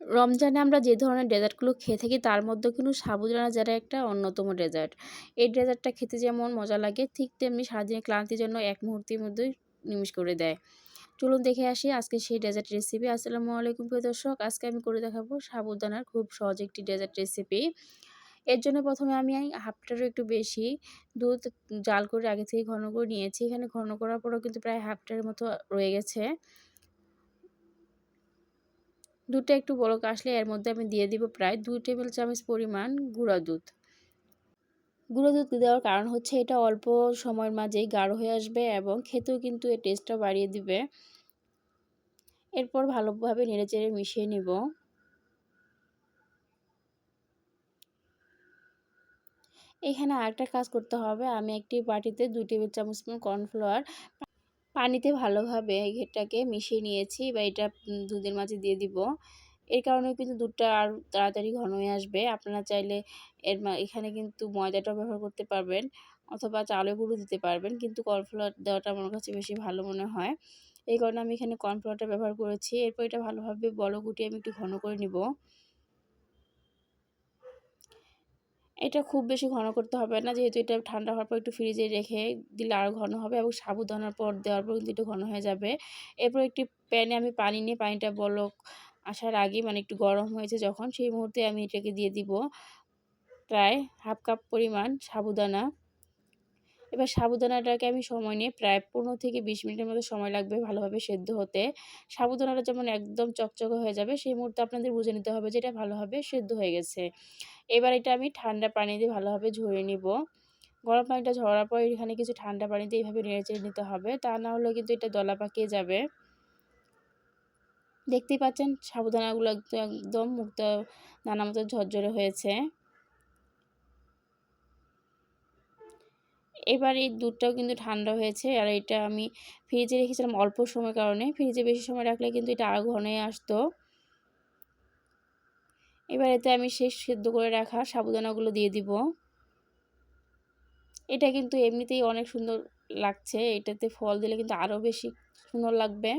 রমজানে আমরা যে ধরনের ডেজার্টগুলো খেয়ে থাকি, তার মধ্যে কিন্তু সাবুদানা যারা একটা অন্যতম ডেজার্ট। এই ডেজার্টটা খেতে যেমন মজা লাগে, ঠিক তেমনি সারাদিনের ক্লান্তির জন্য এক মুহূর্তের মধ্যেই নিমিশ করে দেয়। চলুন দেখে আসি আজকে সেই ডেজার্ট রেসিপি আসসালামু আলাইকুম প্রিয় দর্শক, আজকে আমি করে দেখাবো সাবুদানার খুব সহজ একটি ডেজার্ট রেসিপি এর জন্য প্রথমে আমি হাফটারও একটু বেশি দুধ জাল করে আগে থেকে ঘন করে নিয়েছি। এখানে ঘন করার পরেও কিন্তু প্রায় হাফটারের মতো রয়ে গেছে। দুধটা একটু বড় আসলে এর মধ্যে আমি দিয়ে দিব প্রায় দুই টেবিল চামচ পরিমাণ গুঁড়া দুধ। গুঁড়ো দুধ দেওয়ার কারণ হচ্ছে এটা অল্প সময়ের মাঝেই গাঢ় হয়ে আসবে এবং খেতেও কিন্তু এর টেস্টটা বাড়িয়ে দিবে। এরপর ভালোভাবে নেড়েচেড়ে মিশিয়ে নিব। এখানে আরেকটা কাজ করতে হবে। আমি একটি বাটিতে দুই টেবিল চামচ কর্নফ্লাওয়ার পানিতে ভালোভাবে এটাকে মিশিয়ে নিয়েছি বা এটা দুধের মাঝে দিয়ে দিব। এর কারণে কিন্তু দুধটা আর তাড়াতাড়ি ঘন হয়ে আসবে। আপনারা চাইলে এর এখানে কিন্তু ময়দাটাও ব্যবহার করতে পারবেন অথবা চালের গুঁড়ো দিতে পারবেন, কিন্তু কর্নফ্লাওয়ার দেওয়াটা আমার কাছে বেশি ভালো মনে হয়। এই কারণে আমি এখানে কর্নফ্লাওয়ারটা ব্যবহার করেছি। এরপর এটা ভালোভাবে বড় গুটি আমি একটু ঘন করে নিব। এটা খুব বেশি ঘন করতে হবে না। যেহেতু এটা ঠান্ডা হওয়ার পর একটু ফ্রিজে রেখে দিলে আরও ঘন হবে এবং সাবুদানার পর দেওয়ার পর কিন্তু একটু ঘন হয়ে যাবে। এরপর একটি প্যানে আমি পানি নিয়ে, পানিটা বলক আসার আগে মানে একটু গরম হয়েছে যখন, সেই মুহূর্তে আমি এটাকে দিয়ে দিব। প্রায় হাফ কাপ পরিমাণ সাবুদানা। এবার সাবুদানাটাকে আমি সময় নিয়ে প্রায় পনেরো থেকে বিশ মিনিটের মতো সময় লাগবে ভালোভাবে সেদ্ধ হতে। সাবুদানাটা যেমন একদম চকচকে হয়ে যাবে, সেই মুহূর্তে আপনাদের বুঝে নিতে হবে যে এটা ভালোভাবে সেদ্ধ হয়ে গেছে। এবার এটা আমি ঠান্ডা পানি দিয়ে ভালোভাবে ঝরিয়ে নিব। গরম পানিটা ঝরার পর এখানে কিছু ঠান্ডা পানি দিয়ে এইভাবে নেড়ে চেড়ে নিতে হবে। তা না হলে কিন্তু এটা দলা পাকিয়ে যাবে। দেখতেই পাচ্ছেন সাবুদানাগুলো একদম মুক্ত, নানা মতো ঝরঝরে হয়েছে। এবার এই দুধটাও কিন্তু ঠান্ডা হয়েছে। আর এটা আমি ফ্রিজে রেখেছিলাম অল্প সময় কারণে। ফ্রিজে বেশি সময় রাখলে কিন্তু এটা আরও ঘন আসতো। এবার এতে আমি শেষ সেদ্ধ করে রাখা সাবুদানাগুলো দিয়ে দিব। এটা কিন্তু এমনিতেই অনেক সুন্দর লাগছে। এটাতে ফল দিলে কিন্তু আরও বেশি সুন্দর লাগবে।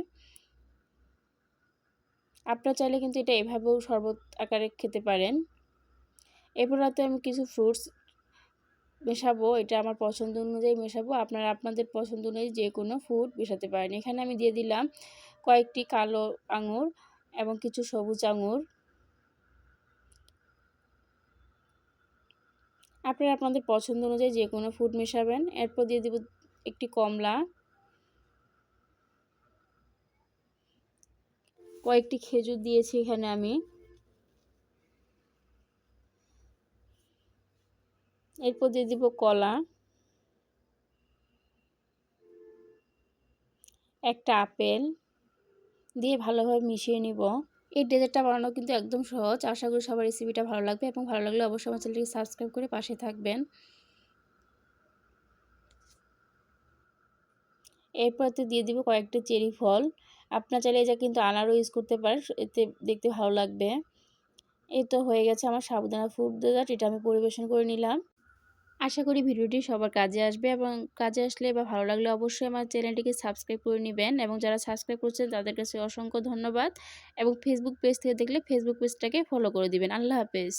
আপনারা চাইলে কিন্তু এটা এভাবেও শরবত আকারে খেতে পারেন। এরপর রাতে আমি কিছু ফ্রুটস মেশাবো, এটা আমার পছন্দ অনুযায়ী মেশাবো। আপনারা আপনাদের পছন্দ অনুযায়ী যে কোনো ফুড মেশাতে পারেন। এখানে আমি দিয়ে দিলাম কয়েকটি কালো আঙুর এবং কিছু সবুজ আঙুর। আপনারা আপনাদের পছন্দ অনুযায়ী যে কোনো ফুড মেশাবেন। এরপর দিয়ে দেব একটি কমলা। কয়েকটি খেজুর দিয়েছি এখানে আমি। এরপর দিয়ে দিব কলা। একটা আপেল দিয়ে ভালোভাবে মিশিয়ে নিব। এই ডেজার্টটা বানানো কিন্তু একদম সহজ। আশা করি সবার রেসিপিটা ভালো লাগবে এবং ভালো লাগলে অবশ্যই আমার চ্যানেলটিকে সাবস্ক্রাইব করে পাশে থাকবেন। এরপরতে দিয়ে দিব কয়েকটা চেরি ফল। আপনার চাইলে এটা কিন্তু আনারও ইউজ করতে পারেন। এতে দেখতে ভালো লাগবে। এই তো হয়ে গেছে আমার সাবধানা ফুড ডেজার্ট এটা আমি পরিবেশন করে নিলাম। আশা করি ভিডিওটি সবার কাজে আসবে এবং কাজে আসলে বা ভালো লাগলে অবশ্যই আমার চ্যানেলটিকে সাবস্ক্রাইব করে নেবেন এবং যারা সাবস্ক্রাইব করছেন তাদের কাছে অসংখ্য ধন্যবাদ এবং ফেসবুক পেজ থেকে দেখলে ফেসবুক পেজটাকে ফলো করে দিবেন। আল্লাহ হাফেজ।